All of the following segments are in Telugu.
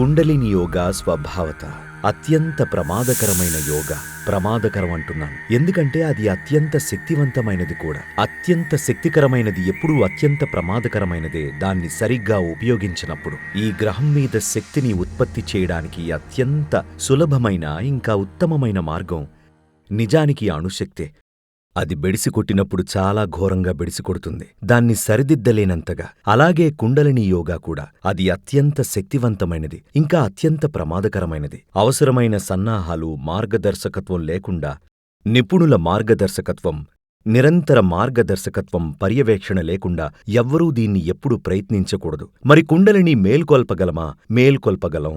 కుండలిని యోగా స్వభావత. అత్యంత ప్రమాదకరమైన యోగా. ప్రమాదకరం అంటున్నాను ఎందుకంటే అది అత్యంత శక్తివంతమైనది కూడా. అత్యంత శక్తికరమైనది ఎప్పుడూ అత్యంత ప్రమాదకరమైనదే. దాన్ని సరిగ్గా ఉపయోగించినప్పుడు. ఈ గ్రహం మీద శక్తిని ఉత్పత్తి చేయడానికి అత్యంత సులభమైన ఇంకా ఉత్తమమైన మార్గం నిజానికి అణుశక్తే. అది బెడిసికొట్టినప్పుడు చాలా ఘోరంగా బెడిసికొడుతుంది. దాన్ని సరిదిద్దలేనంతగా. అలాగే కుండలిని యోగా కూడా. అది అత్యంత శక్తివంతమైనది. ఇంకా అత్యంత ప్రమాదకరమైనది. అవసరమైన సన్నాహాలు మార్గదర్శకత్వం లేకుండా నిపుణుల మార్గదర్శకత్వం నిరంతర మార్గదర్శకత్వం పర్యవేక్షణ లేకుండా ఎవ్వరూ దీన్ని ఎప్పుడూ ప్రయత్నించకూడదు. మరి కుండలిని మేల్కొల్పగలమా? మేల్కొల్పగలం.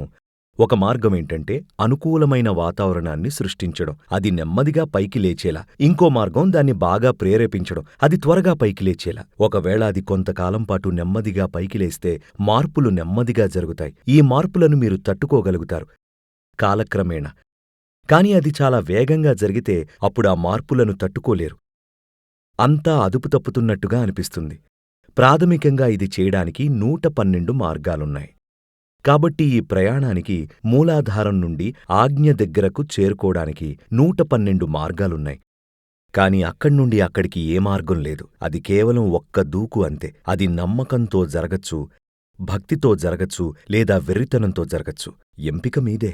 ఒక మార్గమేంటంటే అనుకూలమైన వాతావరణాన్ని సృష్టించడం. అది నెమ్మదిగా పైకి లేచేలా. ఇంకో మార్గం దాన్ని బాగా ప్రేరేపించడం. అది త్వరగా పైకి లేచేలా. ఒకవేళ అది కొంతకాలం పాటు నెమ్మదిగా పైకి లేస్తే మార్పులు నెమ్మదిగా జరుగుతాయి. ఈ మార్పులను మీరు తట్టుకోగలుగుతారు. కాలక్రమేణా. కాని అది చాలా వేగంగా జరిగితే అప్పుడు ఆ మార్పులను తట్టుకోలేరు. అంతా అదుపు తప్పుతున్నట్టుగా అనిపిస్తుంది. ప్రాథమికంగా ఇది చేయడానికి నూట పన్నెండు మార్గాలున్నాయి. కాబట్టి ఈ ప్రయాణానికి మూలాధారం నుండి ఆజ్ఞ దగ్గరకు చేరుకోవడానికి నూట పన్నెండు మార్గాలున్నాయి. కాని అక్కడ్నుండి అక్కడికి ఏ మార్గం లేదు. అది కేవలం ఒక్క దూకు అంతే. అది నమ్మకంతో జరగచ్చు భక్తితో జరగచ్చు లేదా వెర్రితనంతో జరగచ్చు. ఎంపిక మీదే.